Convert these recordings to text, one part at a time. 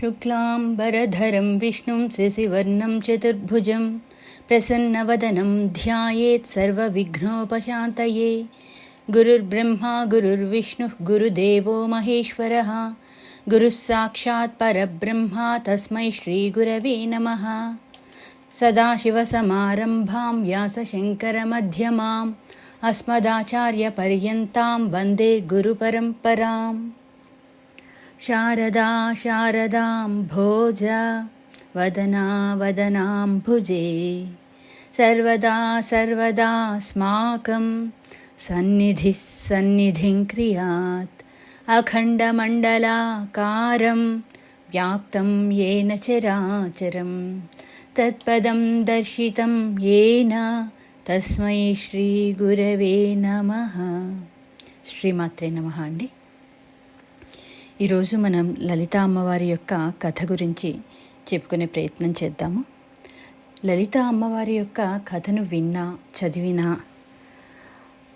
शुक्लाम्बरधरं विष्णुं शशिवर्णं चतुर्भुजं प्रसन्नवदनं ध्यायेत् सर्वविघ्नोपशान्तये। गुरुर्ब्रह्मा गुरुर्विष्णुः गुरुदेवो महेश्वरः। गुरुः साक्षात् परब्रह्मा तस्मै श्रीगुरवे नमः। सदाशिवसमारम्भां व्यासशङ्करमध्यमाम् अस्मदाचार्यपर्यन्तां वन्दे गुरुपरम्पराम् शारदा शारदां भोज वदना वदनां भुजे सर्वदा सर्वदास्माकं सन्निधिः सन्निधिं क्रियात् अखण्डमण्डलाकारं व्याप्तं येन चराचरं तत्पदं दर्शितं येन తస్మై శ్రీ గురవే నమ శ్రీమాత్రే నమ అండి ఈరోజు మనం లలిత అమ్మవారి యొక్క కథ గురించి చెప్పుకునే ప్రయత్నం చేద్దాము. లలిత అమ్మవారి యొక్క కథను విన్నా చదివినా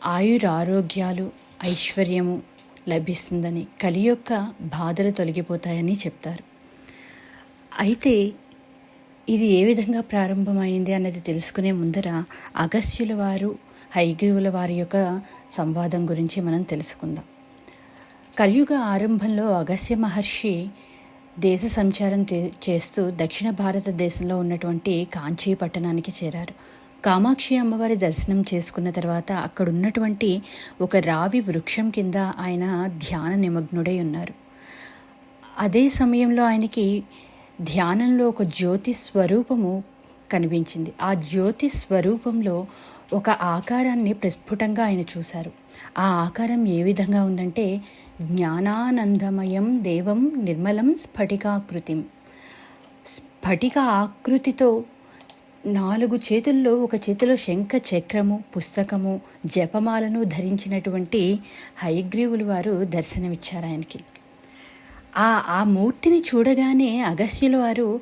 ఆయురారోగ్యాలు ఐశ్వర్యము లభిస్తుందని కలి యొక్క బాధలు తొలగిపోతాయని చెప్తారు. అయితే ఇది ఏ విధంగా ప్రారంభమైంది అన్నది తెలుసుకునే ముందర అగస్త్యుల వారు హైగ్రీవుల వారి యొక్క సంవాదం గురించి మనం తెలుసుకుందాం. కలియుగ ఆరంభంలో అగస్య మహర్షి దేశ సంచారం చేస్తూ దక్షిణ భారతదేశంలో ఉన్నటువంటి కాంచీ పట్టణానికి చేరారు. కామాక్షి అమ్మవారి దర్శనం చేసుకున్న తర్వాత అక్కడ ఉన్నటువంటి ఒక రావి వృక్షం కింద ఆయన ధ్యాన నిమగ్నుడై ఉన్నారు. అదే సమయంలో ఆయనకి ధ్యానంలో ఒక జ్యోతి స్వరూపము కనిపించింది. ఆ జ్యోతి స్వరూపంలో ఒక ఆకారాన్ని ప్రస్ఫుటంగా ఆయన చూశారు. ఆ ఆకారం ఏ విధంగా ఉందంటే జ్ఞానానందమయం దేవం నిర్మలం స్ఫటికాకృతిం. స్ఫటిక ఆకృతితో నాలుగు చేతుల్లో ఒక చేతిలో శంఖ చక్రము పుస్తకము జపమాలను ధరించినటువంటి హయగ్రీవులు వారు దర్శనమిచ్చారు ఆయనకి. ఆ ఆ మూర్తిని చూడగానే అగస్త్యుల వారు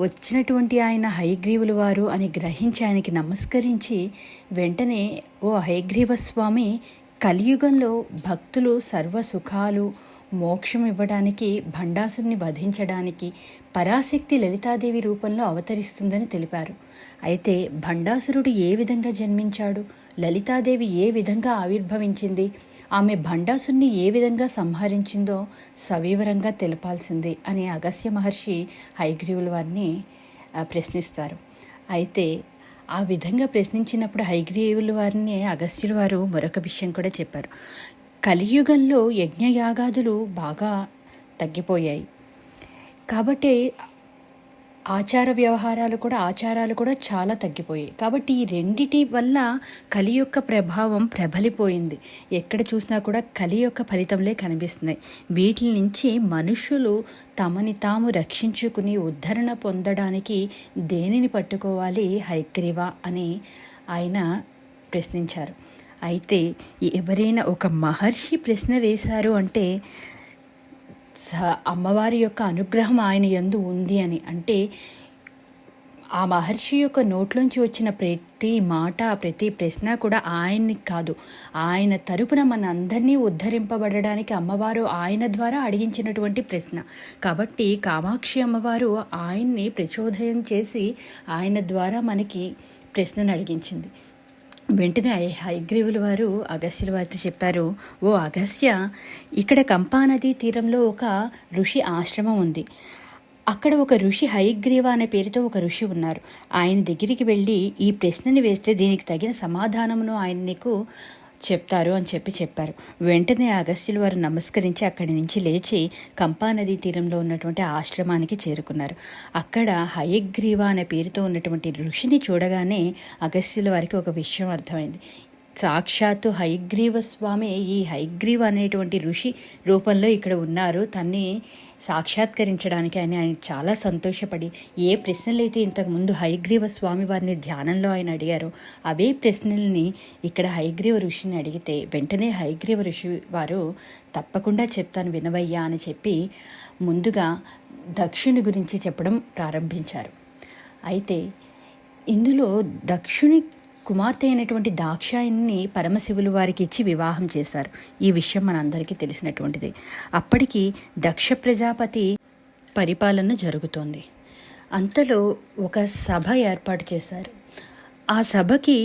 వచ్చినటువంటి ఆయన హయగ్రీవులు వారు అని గ్రహించి ఆయనకి నమస్కరించి వెంటనే ఓ హయగ్రీవ స్వామి కలియుగంలో భక్తులు సర్వ సుఖాలు మోక్షం ఇవ్వడానికి భండాసుని వధించడానికి పరాశక్తి లలితాదేవి రూపంలో అవతరిస్తుందని తెలిపారు. అయితే భండాసురుడు ఏ విధంగా జన్మించాడు? లలితాదేవి ఏ విధంగా ఆవిర్భవించింది? ఆమె భండాసుని ఏ విధంగా సంహరించిందో సవివరంగా తెలపాల్సింది అని అగస్త్య మహర్షి హైగ్రీవుల వారిని ప్రశ్నిస్తారు. అయితే ఆ విధంగా ప్రశ్నించినప్పుడు హైగ్రీవుల వారిని అగస్త్యుల వారు మరొక విషయం కూడా చెప్పారు. కలియుగంలో యజ్ఞయాగాదులు బాగా తగ్గిపోయాయి. కాబట్టి ఆచార వ్యవహారాలు కూడా ఆచారాలు కూడా చాలా తగ్గిపోయాయి. కాబట్టి ఈ రెండిటి వల్ల కలి యొక్క ప్రభావం ప్రబలిపోయింది. ఎక్కడ చూసినా కూడా కలి యొక్క ఫలితంలే కనిపిస్తున్నాయి. వీటి నుంచి మనుషులు తమని తాము రక్షించుకుని ఉద్ధరణ పొందడానికి దేనిని పట్టుకోవాలి? హైగ్రీవా అని ఆయన ప్రశ్నించారు. అయితే ఎవరైనా ఒక మహర్షి ప్రశ్న వేశారు అంటే అమ్మవారి యొక్క అనుగ్రహం ఆయన ఎందు ఉంది అని. అంటే ఆ మహర్షి యొక్క నోట్లోంచి వచ్చిన ప్రతి మాట ప్రతి ప్రశ్న కూడా ఆయన్ని కాదు. ఆయన తరపున మన అందరినీ ఉద్ధరింపబడడానికి అమ్మవారు ఆయన ద్వారా అడిగించినటువంటి ప్రశ్న. కాబట్టి కామాక్షి అమ్మవారు ఆయన్ని ప్రచోదయం చేసి ఆయన ద్వారా మనకి ప్రశ్నను అడిగించింది. వెంటనే హైగ్రీవుల వారు అగస్త్యుల వారితో చెప్పారు ఓ అగస్త్య ఇక్కడ కంపానదీ తీరంలో ఒక ఋషి ఆశ్రమం ఉంది. అక్కడ ఒక ఋషి హైగ్రీవ అనే పేరుతో ఒక ఋషి ఉన్నారు. ఆయన దగ్గరికి వెళ్ళి ఈ ప్రశ్నని వేస్తే దీనికి తగిన సమాధానమును ఆయన నీకు చెప్తారు అని చెప్పి చెప్పారు. వెంటనే అగస్త్యుల వారు నమస్కరించి అక్కడి నుంచి లేచి కంపానదీ తీరంలో ఉన్నటువంటి ఆశ్రమానికి చేరుకున్నారు. అక్కడ హయగ్రీవ అనే పేరుతో ఉన్నటువంటి ఋషిని చూడగానే అగస్త్యుల వారికి ఒక విషయం అర్థమైంది. సాక్షాత్తు హైగ్రీవ స్వామి ఈ హైగ్రీవ అనేటువంటి ఋషి రూపంలో ఇక్కడ ఉన్నారు. తన్ని సాక్షాత్కరించడానికి అని ఆయన చాలా సంతోషపడి ఏ ప్రశ్నలు అయితే ఇంతకుముందు హైగ్రీవ స్వామి వారిని ధ్యానంలో ఆయన అడిగారో అవే ప్రశ్నల్ని ఇక్కడ హైగ్రీవ ఋషిని అడిగితే వెంటనే హైగ్రీవ ఋషి వారు తప్పకుండా చెప్తాను వినవయ్యా అని చెప్పి ముందుగా దక్షుని గురించి చెప్పడం ప్రారంభించారు. అయితే ఇందులో దక్షుని కుమార్తె అయినటువంటి దాక్షాయిని పరమశివులు వారికి ఇచ్చి వివాహం చేశారు. ఈ విషయం మనందరికీ తెలిసినటువంటిది. అప్పటికి దక్ష ప్రజాపతి పరిపాలన జరుగుతోంది. అంతలో ఒక సభ ఏర్పాటు చేశారు. ఆ సభకి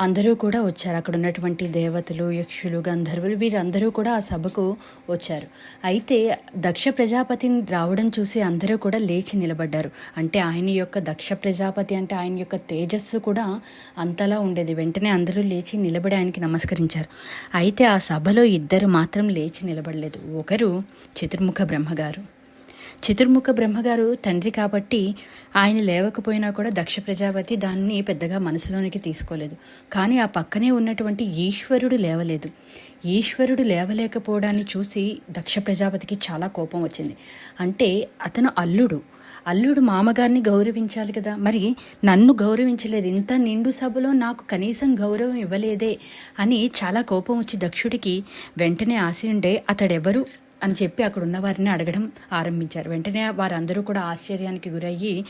అందరూ కూడా వచ్చారు. అక్కడ ఉన్నటువంటి దేవతలు యక్షులు గంధర్వులు వీరందరూ కూడా ఆ సభకు వచ్చారు. అయితే దక్ష ప్రజాపతిని రావడం చూసి అందరూ కూడా లేచి నిలబడ్డారు. అంటే ఆయన యొక్క దక్ష ప్రజాపతి అంటే ఆయన యొక్క తేజస్సు కూడా అంతలా ఉండేది. వెంటనే అందరూ లేచి నిలబడి ఆయనకి నమస్కరించారు. అయితే ఆ సభలో ఇద్దరు మాత్రం లేచి నిలబడలేదు. ఒకరు చతుర్ముఖ బ్రహ్మగారు చతుర్ముఖ బ్రహ్మగారు తండ్రి కాబట్టి ఆయన లేవకపోయినా కూడా దక్ష ప్రజాపతి దాన్ని పెద్దగా మనసులోనికి తీసుకోలేదు. కానీ ఆ పక్కనే ఉన్నటువంటి ఈశ్వరుడు లేవలేదు. ఈశ్వరుడు లేవలేకపోవడాన్ని చూసి దక్ష ప్రజాపతికి చాలా కోపం వచ్చింది. అంటే అతను అల్లుడు. అల్లుడు మామగారిని గౌరవించాలి కదా. మరి నన్ను గౌరవించలేదు. ఇంత నిండు సభలో నాకు కనీసం గౌరవం ఇవ్వలేదే అని చాలా కోపం వచ్చి దక్షుడికి వెంటనే ఆశయుండే అతడెవరు? అని చెప్పి అక్కడ ఉన్న వారిని అడగడం ఆరంభించారు. వెంటనే వారందరూ కూడా ఆశ్చర్యానికి గురయ్యి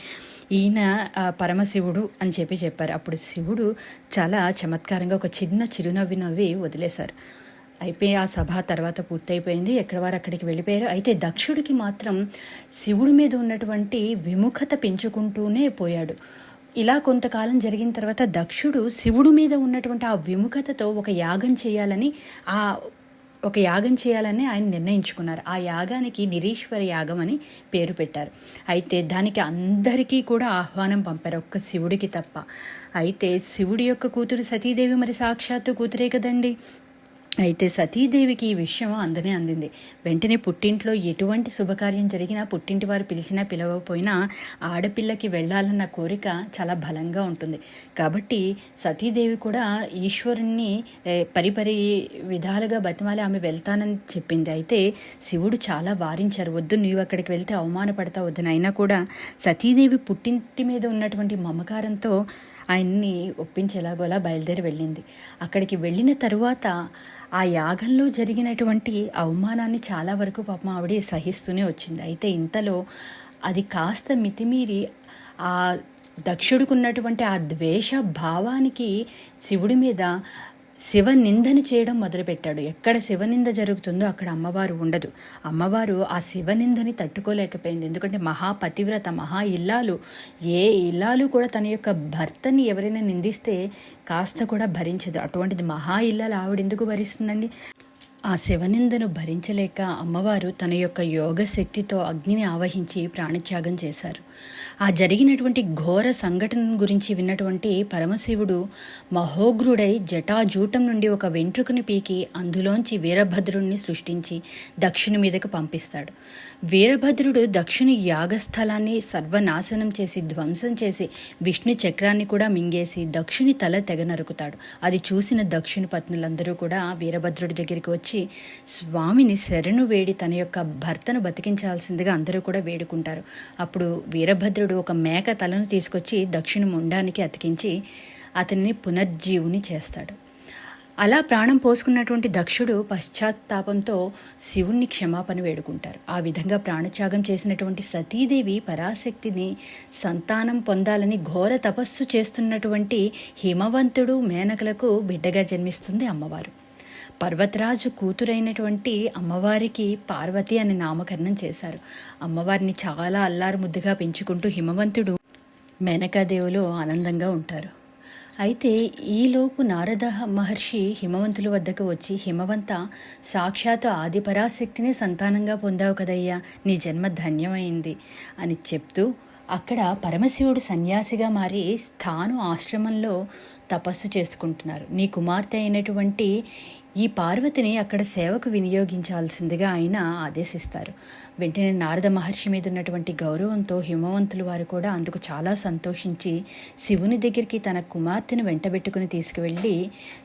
ఈయన పరమశివుడు అని చెప్పి చెప్పారు. అప్పుడు శివుడు చాలా చమత్కారంగా ఒక చిన్న చిరునవ్వి నవ్వి వదిలేశారు. అయిపోయి ఆ సభ తర్వాత పూర్తయిపోయింది. ఎక్కడ వారు అక్కడికి వెళ్ళిపోయారు? అయితే దక్షుడికి మాత్రం శివుడి మీద ఉన్నటువంటి విముఖత పెంచుకుంటూనే పోయాడు. ఇలా కొంతకాలం జరిగిన తర్వాత దక్షుడు శివుడి మీద ఉన్నటువంటి ఆ విముఖతతో ఒక యాగం చేయాలని ఆ ఒక యాగం చేయాలని ఆయన నిర్ణయించుకున్నారు. ఆ యాగానికి నిరీశ్వర యాగం అని పేరు పెట్టారు. అయితే దానికి అందరికీ కూడా ఆహ్వానం పంపారు ఒక్క శివుడికి తప్ప. అయితే శివుడి యొక్క కూతురు సతీదేవి మరి సాక్షాత్తు కూతురే కదండి? అయితే సతీదేవికి ఈ విషయం అందనే అందింది. వెంటనే పుట్టింట్లో ఎటువంటి శుభకార్యం జరిగినా పుట్టింటి వారు పిలిచినా పిలవకపోయినా ఆడపిల్లకి వెళ్ళాలన్న కోరిక చాలా బలంగా ఉంటుంది. కాబట్టి సతీదేవి కూడా ఈశ్వరుణ్ణి పరిపరి విధాలుగా బతిమాలి ఆమె వెళ్తానని చెప్పింది. అయితే శివుడు చాలా వారించారు. వద్దు నీవు అక్కడికి వెళ్తే అవమానపడతావు వద్దని అయినా కూడా సతీదేవి పుట్టింటి మీద ఉన్నటువంటి మమకారంతో ఆయన్ని ఒప్పించేలాగోలా బయలుదేరి వెళ్ళింది. అక్కడికి వెళ్ళిన తరువాత ఆ యాగంలో జరిగినటువంటి అవమానాన్ని చాలా వరకు పాపం ఆవిడ సహిస్తూనే వచ్చింది. అయితే ఇంతలో అది కాస్త మితిమీరి ఆ దక్షుడికున్నటువంటి ఆ ద్వేష భావానికి శివుడి మీద శివ నిందను చేయడం మొదలుపెట్టాడు. ఎక్కడ శివనింద జరుగుతుందో అక్కడ అమ్మవారు ఉండదు. అమ్మవారు ఆ శివనిందని తట్టుకోలేకపోయింది. ఎందుకంటే మహాపతివ్రత మహా ఇల్లాలు ఏ ఇల్లాలు కూడా తన యొక్క భర్తని ఎవరైనా నిందిస్తే కాస్త కూడా భరించదు. అటువంటిది మహా ఇల్లాలు ఆవిడ ఎందుకు భరిస్తుందండి? ఆ శివనిందను భరించలేక అమ్మవారు తన యొక్క యోగ శక్తితో అగ్నిని ఆవహించి ప్రాణత్యాగం చేశారు. ఆ జరిగినటువంటి ఘోర సంఘటన గురించి విన్నటువంటి పరమశివుడు మహోగ్రుడై జటాజూటం నుండి ఒక వెంట్రుకను పీకి అందులోంచి వీరభద్రుడిని సృష్టించి దక్షిణ మీదకు పంపిస్తాడు. వీరభద్రుడు దక్షిణ యాగస్థలాన్ని సర్వనాశనం చేసి ధ్వంసం చేసి విష్ణు చక్రాన్ని కూడా మింగేసి దక్షిణి తల తెగ నరుకుతాడు. అది చూసిన దక్షిణ పత్నులందరూ కూడా వీరభద్రుడి దగ్గరికి వచ్చి వచ్చి స్వామిని శరణు వేడి తన యొక్క భర్తను బతికించాల్సిందిగా అందరూ కూడా వేడుకుంటారు. అప్పుడు వీరభద్రుడు ఒక మేక తలను తీసుకొచ్చి దక్షిణ ముండానికి అతికించి అతన్ని పునర్జీవుని చేస్తాడు. అలా ప్రాణం పోసుకున్నటువంటి దక్షుడు పశ్చాత్తాపంతో శివుణ్ణి క్షమాపణ వేడుకుంటారు. ఆ విధంగా ప్రాణత్యాగం చేసినటువంటి సతీదేవి పరాశక్తిని సంతానం పొందాలని ఘోర తపస్సు చేస్తున్నటువంటి హిమవంతుడు మేనకలకు బిడ్డగా జన్మిస్తుంది అమ్మవారు. పర్వతరాజు కూతురైనటువంటి అమ్మవారికి పార్వతి అని నామకరణం చేశారు. అమ్మవారిని చాలా అల్లారు ముద్దుగా పెంచుకుంటూ హిమవంతుడు మేనకాదేవులు ఆనందంగా ఉంటారు. అయితే ఈలోపు నారద మహర్షి హిమవంతుల వద్దకు వచ్చి హిమవంత సాక్షాత్ ఆదిపరాశక్తిని సంతానంగా పొందావు కదయ్యా నీ జన్మ ధన్యమైంది అని చెప్తూ అక్కడ పరమశివుడు సన్యాసిగా మారి స్థాను ఆశ్రమంలో తపస్సు చేసుకుంటున్నారు. నీ కుమార్తె అయినటువంటి ఈ పార్వతిని అక్కడ సేవకు వినియోగించాల్సిందిగా ఆయన ఆదేశిస్తారు. వెంటనే నారద మహర్షి మీద ఉన్నటువంటి గౌరవంతో హిమవంతులు వారు కూడా అందుకు చాలా సంతోషించి శివుని దగ్గరికి తన కుమార్తెను వెంటబెట్టుకుని తీసుకువెళ్ళి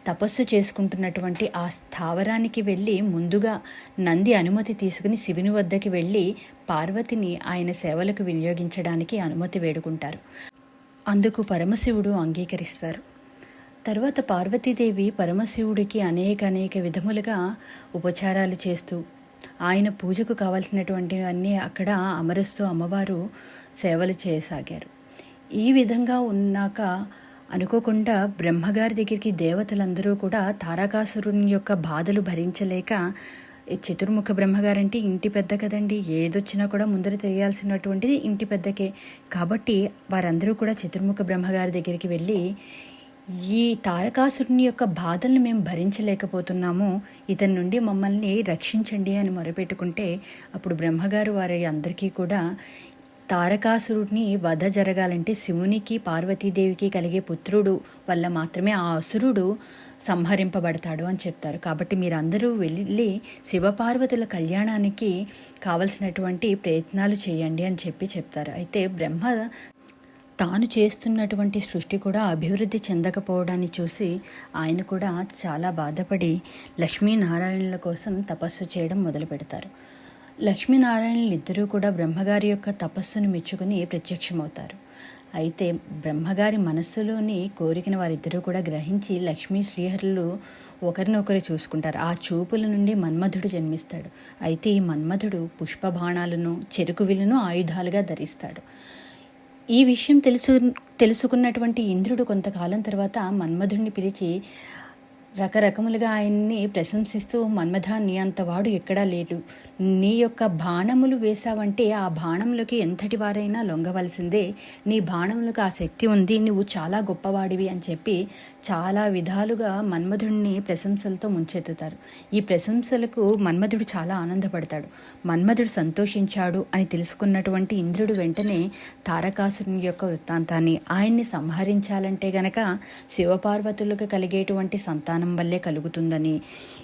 తపస్సు చేసుకుంటున్నటువంటి ఆ స్థావరానికి వెళ్ళి ముందుగా నంది అనుమతి తీసుకుని శివుని వద్దకి వెళ్ళి పార్వతిని ఆయన సేవలకు వినియోగించడానికి అనుమతి వేడుకుంటారు. అందుకు పరమశివుడు అంగీకరిస్తారు. తర్వాత పార్వతీదేవి పరమశివుడికి అనేక అనేక విధములుగా ఉపచారాలు చేస్తూ ఆయన పూజకు కావలసినటువంటివన్నీ అక్కడ అమరుస్తూ అమ్మవారు సేవలు చేయసాగారు. ఈ విధంగా ఉన్నాక అనుకోకుండా బ్రహ్మగారి దగ్గరికి దేవతలందరూ కూడా తారకాసురుని యొక్క బాధలు భరించలేక చతుర్ముఖ బ్రహ్మగారంటే ఇంటి పెద్ద కదండి ఏదొచ్చినా కూడా ముందర తెలియాల్సినటువంటిది ఇంటి పెద్దకే. కాబట్టి వారందరూ కూడా చతుర్ముఖ బ్రహ్మగారి దగ్గరికి వెళ్ళి ఈ తారకాసురుని యొక్క బాధలను మేము భరించలేకపోతున్నాము. ఇతని నుండి మమ్మల్ని రక్షించండి అని మొరపెట్టుకుంటే అప్పుడు బ్రహ్మగారు వారి అందరికీ కూడా తారకాసురుడిని వధ జరగాలంటే శివునికి పార్వతీదేవికి కలిగే పుత్రుడు వల్ల మాత్రమే ఆ అసురుడు సంహరింపబడతాడు అని చెప్తారు. కాబట్టి మీరందరూ వెళ్ళి శివపార్వతుల కళ్యాణానికి కావలసినటువంటి ప్రయత్నాలు చేయండి అని చెప్పి చెప్తారు. అయితే బ్రహ్మ తాను చేస్తున్నటువంటి సృష్టి కూడా అభివృద్ధి చెందకపోవడాన్ని చూసి ఆయన కూడా చాలా బాధపడి లక్ష్మీనారాయణుల కోసం తపస్సు చేయడం మొదలు పెడతారు. లక్ష్మీనారాయణులు ఇద్దరూ కూడా బ్రహ్మగారి యొక్క తపస్సును మెచ్చుకుని ప్రత్యక్షమవుతారు. అయితే బ్రహ్మగారి మనస్సులోని కోరికను వారిద్దరూ కూడా గ్రహించి లక్ష్మీ శ్రీహరులు ఒకరినొకరు చూసుకుంటారు. ఆ చూపుల నుండి మన్మధుడు జన్మిస్తాడు. అయితే ఈ మన్మధుడు పుష్పబాణాలను చెరుకు విలును ఆయుధాలుగా ధరిస్తాడు. ఈ విషయం తెలుసు తెలుసుకున్నటువంటి ఇంద్రుడు కొంతకాలం తర్వాత మన్మధుడిని పిలిచి రకరకములుగా ఆయన్ని ప్రశంసిస్తూ మన్మథ నీ అంతవాడు ఎక్కడా లేడు. నీ యొక్క బాణములు వేశావంటే ఆ బాణములకి ఎంతటి వారైనా లొంగవలసిందే. నీ బాణములకు ఆ శక్తి ఉంది. నువ్వు చాలా గొప్పవాడివి అని చెప్పి చాలా విధాలుగా మన్మధుడిని ప్రశంసలతో ముంచెత్తుతారు. ఈ ప్రశంసలకు మన్మధుడు చాలా ఆనందపడతాడు. మన్మధుడు సంతోషించాడు అని తెలుసుకున్నటువంటి ఇంద్రుడు వెంటనే తారకాసుని యొక్క వృత్తాంతాన్ని ఆయన్ని సంహరించాలంటే గనక శివపార్వతులకు కలిగేటువంటి సంతానం వల్లే కలుగుతుందని.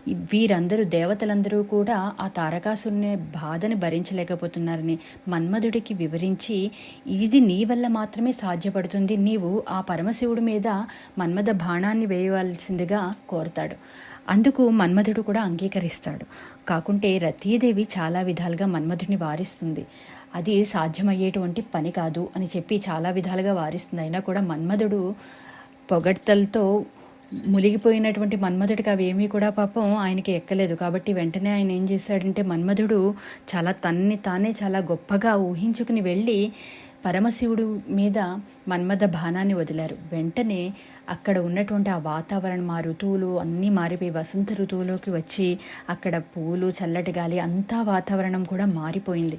వీరందరూ దేవతలందరూ కూడా ఆ తారకాసురుని బాధని భరించలేకపోతున్నారని మన్మధుడికి వివరించి ఇది నీ వల్ల మాత్రమే సాధ్యపడుతుంది. నీవు ఆ పరమశివుడి మీద మన్మథ బాణాన్ని వేయవలసిందిగా కోరతాడు. అందుకు మన్మధుడు కూడా అంగీకరిస్తాడు. కాకుంటే రతీదేవి చాలా విధాలుగా మన్మధుడిని వారిస్తుంది. అది సాధ్యమయ్యేటువంటి పని కాదు అని చెప్పి చాలా విధాలుగా వారిస్తుంది. అయినా కూడా మన్మధుడు పొగడ్తలతో మునిగిపోయినటువంటి మన్మధుడికి అవేమీ కూడా పాపం ఆయనకి ఎక్కలేదు. కాబట్టి వెంటనే ఆయన ఏం చేశాడంటే మన్మధుడు చాలా తన్ని తానే చాలా గొప్పగా ఊహించుకుని వెళ్ళి పరమశివుడు మీద మన్మథ బాణాన్ని వదిలారు. వెంటనే అక్కడ ఉన్నటువంటి ఆ వాతావరణం ఆ ఋతువులు అన్నీ మారిపోయి వసంత ఋతువులోకి వచ్చి అక్కడ పూలు చల్లటి గాలి అంతా వాతావరణం కూడా మారిపోయింది.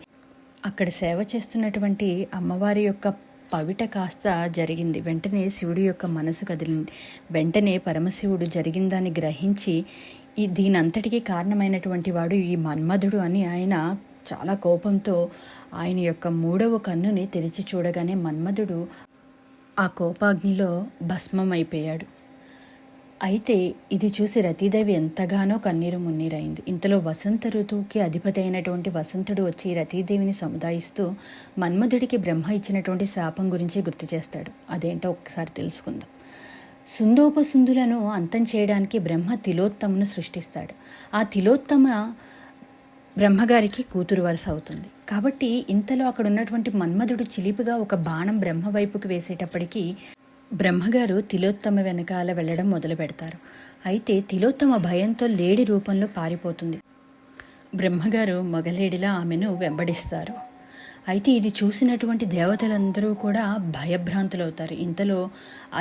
అక్కడ సేవ చేస్తున్నటువంటి అమ్మవారి యొక్క పవిట కాస్త జరిగింది. వెంటనే శివుడి యొక్క మనసు కదిలింది. వెంటనే పరమశివుడు జరిగిందాన్ని గ్రహించి ఈ దీనంతటికీ కారణమైనటువంటి వాడు ఈ మన్మధుడు అని ఆయన చాలా కోపంతో ఆయన యొక్క మూడవ కన్నుని తెరిచి చూడగానే మన్మధుడు ఆ కోపాగ్నిలో భస్మం అయిపోయాడు అయితే ఇది చూసి రతీదేవి ఎంతగానో కన్నీరు మున్నీరైంది. ఇంతలో వసంత ఋతువుకి అధిపతి అయినటువంటి వసంతుడు వచ్చి రతీదేవిని సముదాయిస్తూ మన్మధుడికి బ్రహ్మ ఇచ్చినటువంటి శాపం గురించి గుర్తు చేస్తాడు. అదేంటో ఒకసారి తెలుసుకుందాం. సుందోపసుందులను అంతం చేయడానికి బ్రహ్మ తిలోత్తమును సృష్టిస్తాడు. ఆ తిలోత్తమ బ్రహ్మగారికి కూతురు వలస అవుతుంది. కాబట్టి ఇంతలో అక్కడ ఉన్నటువంటి మన్మధుడు చిలిపిగా ఒక బాణం బ్రహ్మ వైపుకి వేసేటప్పటికీ బ్రహ్మగారు తిలోత్తమ వెనకాల వెళ్ళడం మొదలు పెడతారు. అయితే తిలోత్తమ భయంతో లేడి రూపంలో పారిపోతుంది. బ్రహ్మగారు మగలేడిలా ఆమెను వెంబడిస్తారు. అయితే ఇది చూసినటువంటి దేవతలందరూ కూడా భయభ్రాంతులవుతారు. ఇంతలో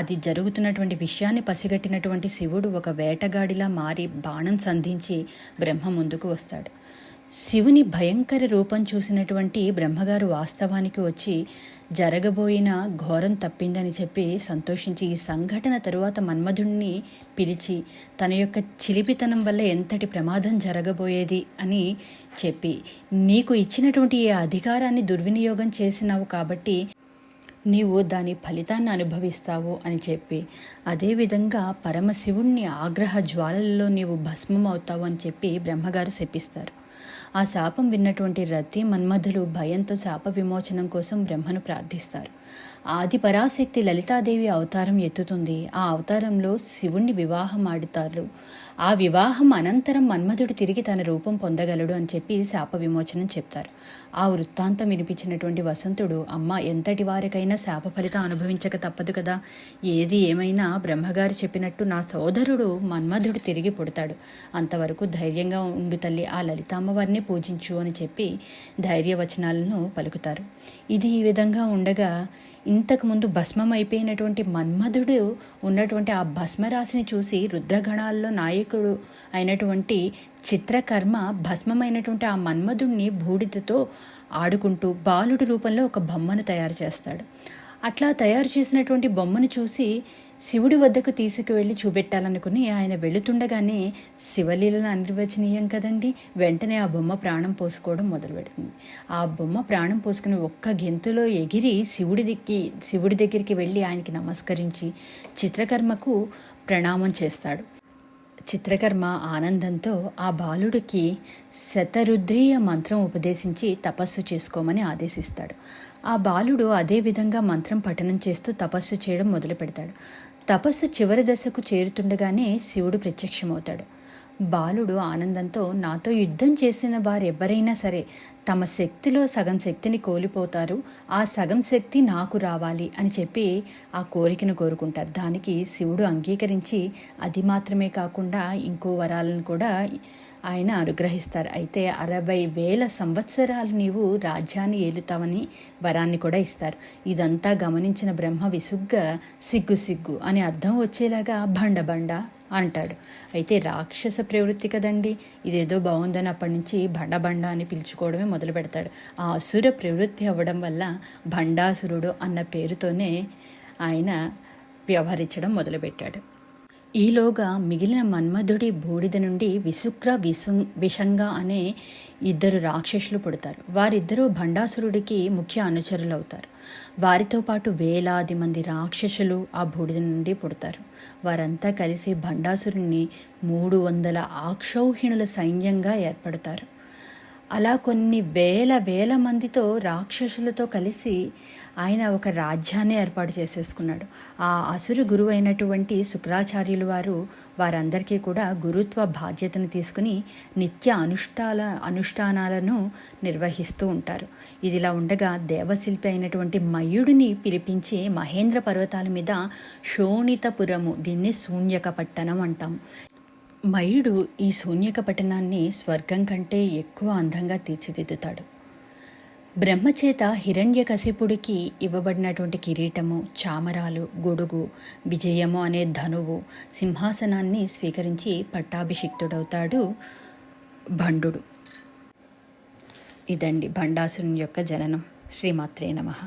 అది జరుగుతున్నటువంటి విషయాన్ని పసిగట్టినటువంటి శివుడు ఒక వేటగాడిలా మారి బాణం సంధించి బ్రహ్మ ముందుకు వస్తాడు. శివుని భయంకర రూపం చూసినటువంటి బ్రహ్మగారు వాస్తవానికి వచ్చి జరగబోయిన ఘోరం తప్పిందని చెప్పి సంతోషించి ఈ సంఘటన తరువాత మన్మధుణ్ణి పిలిచి తన యొక్క చిలిపితనం వల్ల ఎంతటి ప్రమాదం జరగబోయేది అని చెప్పి నీకు ఇచ్చినటువంటి ఈ అధికారాన్ని దుర్వినియోగం చేసినావు కాబట్టి నీవు దాని ఫలితాన్ని అనుభవిస్తావు అని చెప్పి అదేవిధంగా పరమశివుణ్ణి ఆగ్రహ జ్వాలల్లో నీవు భస్మం అవుతావు అని చెప్పి బ్రహ్మగారు శపిస్తారు. ఆ శాపం విన్నటువంటి రతి మన్మధులు భయంతో శాప విమోచనం కోసం బ్రహ్మను ప్రార్థిస్తారు. ఆది పరాశక్తి లలితాదేవి అవతారం ఎత్తుతుంది. ఆ అవతారంలో శివుణ్ణి వివాహం ఆడుతారు. ఆ వివాహం అనంతరం మన్మధుడు తిరిగి తన రూపం పొందగలడు అని చెప్పి శాప విమోచనం చెప్తారు. ఆ వృత్తాంతం వినిపించినటువంటి వసంతుడు అమ్మ ఎంతటి వారికైనా శాప ఫలితం అనుభవించక తప్పదు కదా. ఏది ఏమైనా బ్రహ్మగారు చెప్పినట్టు నా సోదరుడు మన్మధుడు తిరిగి పుడతాడు. అంతవరకు ధైర్యంగా ఉండు తల్లి. ఆ లలితామ్మవారిని పూజించు అని చెప్పి ధైర్యవచనాలను పలుకుతారు. ఇది ఈ విధంగా ఉండగా ఇంతకుముందు భస్మం అయిపోయినటువంటి మన్మధుడు ఉన్నటువంటి ఆ భస్మరాశిని చూసి రుద్రగణాల్లో నాయకుడు అయినటువంటి చిత్రకర్మ భస్మమైనటువంటి ఆ మన్మధుడిని బూడిదతో ఆడుకుంటూ బాలుడి రూపంలో ఒక బొమ్మను తయారు చేస్తాడు. అట్లా తయారు చేసినటువంటి బొమ్మను చూసి శివుడి వద్దకు తీసుకువెళ్ళి చూపెట్టాలనుకుని ఆయన వెళుతుండగానే శివలీలను అనిర్వచనీయం కదండి. వెంటనే ఆ బొమ్మ ప్రాణం పోసుకోవడం మొదలు పెడుతుంది. ఆ బొమ్మ ప్రాణం పోసుకుని ఒక్క గెంతులో ఎగిరి శివుడి దిక్కి శివుడి దగ్గరికి వెళ్ళి ఆయనకి నమస్కరించి చిత్రకర్మకు ప్రణామం చేస్తాడు. చిత్రకర్మ ఆనందంతో ఆ బాలుడికి శతరుద్రీయ మంత్రం ఉపదేశించి తపస్సు చేసుకోమని ఆదేశిస్తాడు. ఆ బాలుడు అదే విధంగా మంత్రం పఠనం చేస్తూ తపస్సు చేయడం మొదలు పెడతాడు తపస్సు చివరి దశకు చేరుతుండగానే శివుడు ప్రత్యక్షమవుతాడు. బాలుడు ఆనందంతో నాతో యుద్ధం చేసిన వారెవ్వరైనా సరే తమ శక్తిలో సగం శక్తిని కోల్పోతారు ఆ సగం శక్తి నాకు రావాలి అని చెప్పి ఆ కోరికను కోరుకుంటారు. దానికి శివుడు అంగీకరించి అది మాత్రమే కాకుండా ఇంకో వరాలను కూడా ఆయన అనుగ్రహిస్తారు. అయితే అరవై వేల సంవత్సరాలు నీవు రాజ్యాన్ని ఏలుతావని వరాన్ని కూడా ఇస్తారు. ఇదంతా గమనించిన బ్రహ్మ విసుగ్గా సిగ్గు సిగ్గు అని అర్థం వచ్చేలాగా బండ బండ అంటాడు. అయితే రాక్షస ప్రవృత్తి కదండి ఇదేదో బాగుందని అప్పటి నుంచి బండ బండ అని పిలుచుకోవడమే మొదలు పెడతాడు. ఆ అసుర ప్రవృత్తి అవ్వడం వల్ల భండాసురుడు అన్న పేరుతోనే ఆయన వ్యవహరించడం మొదలుపెట్టాడు. ఈలోగా మిగిలిన మన్మధుడి బూడిద నుండి విశుక్ర విసు విషంగా అనే ఇద్దరు రాక్షసులు పుడతారు. వారిద్దరూ భండాసురుడికి ముఖ్య అనుచరులు అవుతారు వారితో పాటు వేలాది మంది రాక్షసులు ఆ బూడిద నుండి పుడతారు. వారంతా కలిసి భండాసురుణ్ణి మూడు వందల ఆక్షౌహిణుల సైన్యంగా ఏర్పడతారు. అలా కొన్ని వేల వేల మందితో రాక్షసులతో కలిసి ఆయన ఒక రాజ్యాన్ని ఏర్పాటు చేసేసుకున్నాడు. ఆ అసురు గురువు అయినటువంటి శుక్రాచార్యులు వారు వారందరికీ కూడా గురుత్వ బాధ్యతను తీసుకుని నిత్య అనుష్ఠాల అనుష్ఠానాలను నిర్వహిస్తూ ఉంటారు. ఇదిలా ఉండగా దేవశిల్పి అయినటువంటి మయుడిని పిలిపించి మహేంద్ర పర్వతాల మీద శోణితపురము దీన్ని శూన్యక పట్టణం అంటాం. మయుడు ఈ శూన్యక పట్టణాన్ని స్వర్గం కంటే ఎక్కువ అందంగా తీర్చిదిద్దుతాడు. బ్రహ్మచేత హిరణ్యకశిపుడికి ఇవ్వబడినటువంటి కిరీటము చామరాలు గొడుగు విజయము అనే ధనువు సింహాసనాన్ని స్వీకరించి పట్టాభిషిక్తుడవుతాడు భండు ఇదండి భండాసురుని యొక్క జననం. శ్రీమాత్రే నమః.